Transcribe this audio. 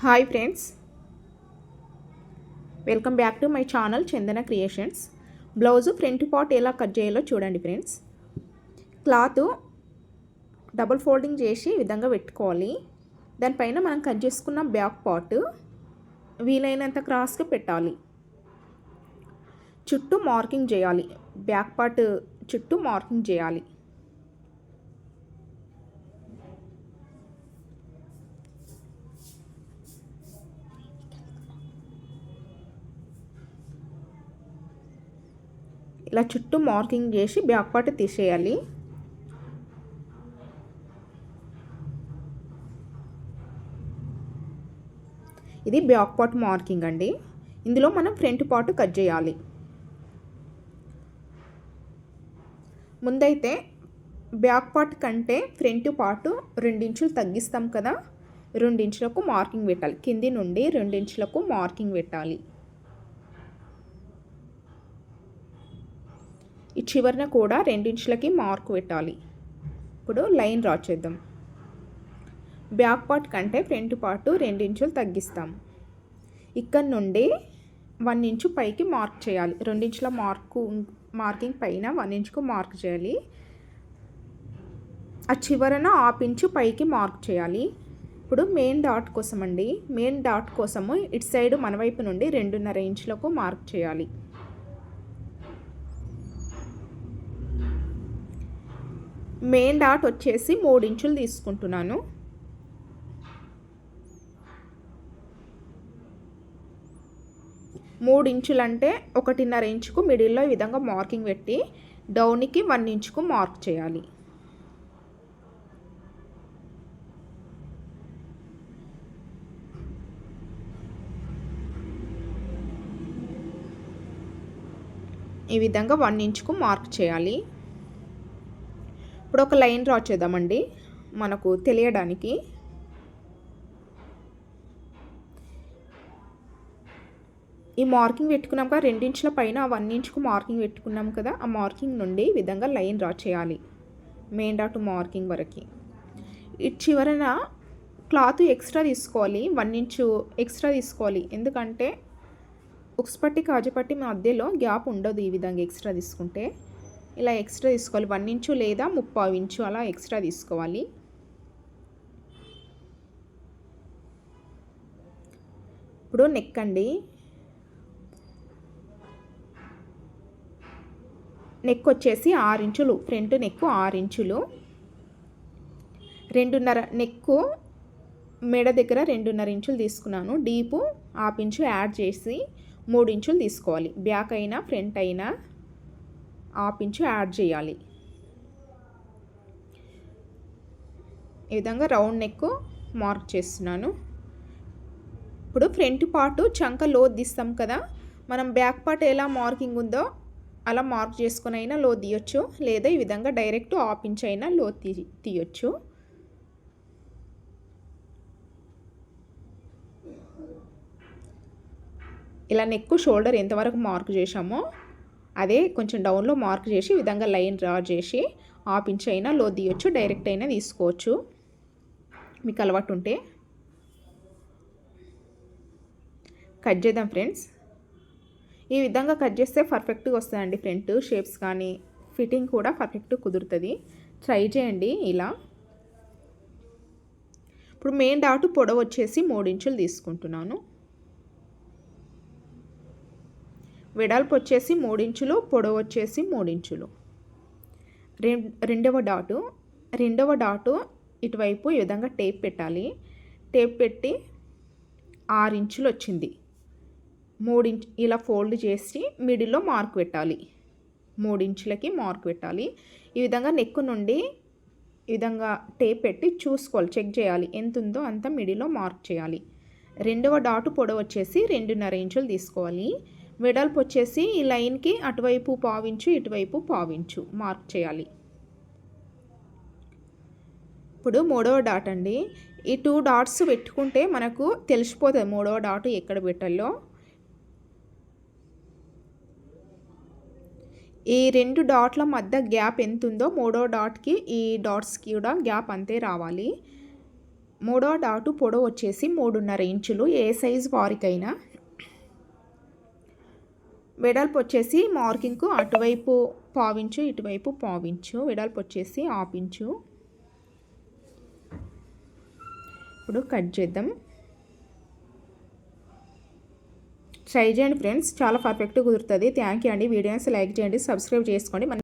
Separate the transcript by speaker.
Speaker 1: Hi friends welcome back to my channel Chandana creations blouse front part ఎలా cut చేయాలో చూడండి friends cloth double folding చేసి ఈ విధంగా పెట్టుకోవాలి. దానిపైన మనం కట్ చేసుకున్న బ్యాక్ పార్ట్ వీలైనంత క్రాస్గా పెట్టాలి. చుట్టూ మార్కింగ్ చేయాలి. బ్యాక్ పార్ట్ చుట్టూ మార్కింగ్ చేయాలి. ఇలా చుట్టూ మార్కింగ్ చేసి బ్యాక్ పార్ట్ తీసేయాలి. ఇది బ్యాక్ పార్ట్ మార్కింగ్ అండి. ఇందులో మనం ఫ్రంట్ పార్ట్ కట్ చేయాలి. ముందైతే బ్యాక్ పార్ట్ కంటే ఫ్రంట్ పార్ట్ రెండించులు తగ్గిస్తాం కదా. రెండించులకు మార్కింగ్ పెట్టాలి. కింది నుండి రెండించులకు మార్కింగ్ పెట్టాలి. ఈ చివరన కూడా రెండించులకి మార్క్ పెట్టాలి. ఇప్పుడు లైన్ డ్రా చేద్దాం. బ్యాక్ పార్ట్ కంటే ఫ్రంట్ పార్ట్ రెండించులు తగ్గిస్తాం. ఇక్కడ నుండి వన్ ఇంచు పైకి మార్క్ చేయాలి. రెండించుల మార్కు మార్కింగ్ పైన వన్ ఇంచుకు మార్క్ చేయాలి. ఆ చివరన హాఫ్ ఇంచు పైకి మార్క్ చేయాలి. ఇప్పుడు మెయిన్ డాట్ కోసం అండి మెయిన్ డాట్ కోసము ఇటు సైడ్ మన వైపు నుండి రెండున్నర ఇంచులకు మార్క్ చేయాలి. మెయిన్ డాట్ వచ్చేసి మూడు ఇంచులు తీసుకుంటున్నాను. మూడించులు అంటే ఒకటిన్నర ఇంచుకు మిడిల్లో ఈ విధంగా మార్కింగ్ పెట్టి డౌన్కి వన్ ఇంచుకు మార్క్ చేయాలి. ఈ విధంగా వన్ ఇంచుకు మార్క్ చేయాలి. ఇప్పుడు ఒక లైన్ డ్రా చేద్దామండి మనకు తెలియడానికి. ఈ మార్కింగ్ పెట్టుకున్నాం కదా రెండించుల పైన వన్ ఇంచుకు మార్కింగ్ పెట్టుకున్నాం కదా ఆ మార్కింగ్ నుండి ఈ విధంగా లైన్ డ్రా చేయాలి. మెయిన్ డాట్ మార్కింగ్ వరకు. ఇటు చివరన క్లాత్ ఎక్స్ట్రా తీసుకోవాలి వన్ ఇంచు ఎక్స్ట్రా తీసుకోవాలి. ఎందుకంటే ఉక్స్పట్టి కాజుపట్టి మధ్యలో గ్యాప్ ఉండదు ఈ విధంగా ఎక్స్ట్రా తీసుకుంటే. ఇలా ఎక్స్ట్రా తీసుకోవాలి. వన్ ఇంచు లేదా ముప్పావు ఇంచు అలా ఎక్స్ట్రా తీసుకోవాలి. ఇప్పుడు నెక్ అండి. నెక్ వచ్చేసి ఆరు ఇంచులు ఫ్రంట్ నెక్ ఆరు ఇంచులు. రెండున్నర నెక్కు మెడ దగ్గర రెండున్నర ఇంచులు తీసుకున్నాను. డీపు హాఫ్ ఇంచు యాడ్ చేసి మూడు ఇంచులు తీసుకోవాలి. బ్యాక్ అయినా ఫ్రంట్ అయినా. హాఫ్ ఇంచు యాడ్ చేయాలి. ఈ విధంగా రౌండ్ నెక్ మార్క్ చేస్తున్నాను. ఇప్పుడు ఫ్రంట్ పార్ట్ చంక లో తీస్తాం కదా మనం బ్యాక్ పార్ట్ ఎలా మార్కింగ్ ఉందో అలా మార్క్ చేసుకుని అయినా లో తీయొచ్చు లేదా ఈ విధంగా డైరెక్ట్ హాఫ్ ఇంచ్ అయినా లో తీ తీయొచ్చు. ఇలా నెక్ షోల్డర్ ఎంతవరకు మార్క్ చేసామో అదే కొంచెం డౌన్లో మార్క్ చేసి ఈ విధంగా లైన్ డ్రా చేసి హాఫ్ ఇంచ్ అయినా లో తీయొచ్చు డైరెక్ట్ అయినా తీసుకోవచ్చు. మీకు అలవాటు ఉంటే. కట్ చేద్దాం ఫ్రెండ్స్. ఈ విధంగా కట్ చేస్తే పర్ఫెక్ట్గా వస్తుందండి ఫ్రంట్ షేప్స్ కానీ ఫిట్టింగ్ కూడా పర్ఫెక్ట్ కుదురుతుంది. ట్రై చేయండి ఇలా. ఇప్పుడు మెయిన్ డాటు పొడవు వచ్చేసి మూడించులు తీసుకుంటున్నాను. వెడల్పు వచ్చేసి మూడించులు పొడవు వచ్చేసి మూడించులు రెండవ డాటు రెండవ డాటు ఇటువైపు ఈ విధంగా టేప్ పెట్టాలి? టేప్ పెట్టి ఆరు ఇంచులు వచ్చింది మూడించు ఇలా ఫోల్డ్ చేసి మిడిల్లో మార్క్ పెట్టాలి. మూడించులకి మార్క్ పెట్టాలి. ఈ విధంగా నెక్కు నుండి ఈ విధంగా టేప్ పెట్టి చూసుకోవాలి. చెక్ చేయాలి. ఎంత ఉందో అంత మిడిల్లో మార్క్ చేయాలి. రెండవ డాటు పొడవు వచ్చేసి రెండున్నర ఇంచులు తీసుకోవాలి. వెడల్పు వచ్చేసి ఈ లైన్కి అటువైపు పావించు ఇటువైపు పావించు. మార్క్ చేయాలి. ఇప్పుడు మూడవ డాట్ అండి. ఈ టూ డాట్స్ పెట్టుకుంటే మనకు తెలిసిపోతుంది మూడవ డాట్ ఎక్కడ పెట్టాలో. ఈ రెండు డాట్ల మధ్య గ్యాప్ ఎంత ఉందో మూడో డాట్కి ఈ డాట్స్కి కూడా గ్యాప్ అంతే రావాలి. మూడవ డాటు పొడవు వచ్చేసి మూడున్నర ఇంచులు. ఏ సైజ్ వారికైనా వెడల్పు వచ్చేసి మార్కింగ్కు అటువైపు పావించు ఇటువైపు పావించు. వెడల్పు వచ్చేసి ఆపించు. ఇప్పుడు కట్ చేద్దాం. ట్రై చేయండి ఫ్రెండ్స్ చాలా పర్ఫెక్ట్గా కుదురుతుంది. థ్యాంక్ యూ అండి. వీడియోస్ లైక్ చేయండి సబ్స్క్రైబ్ చేసుకోండి. మన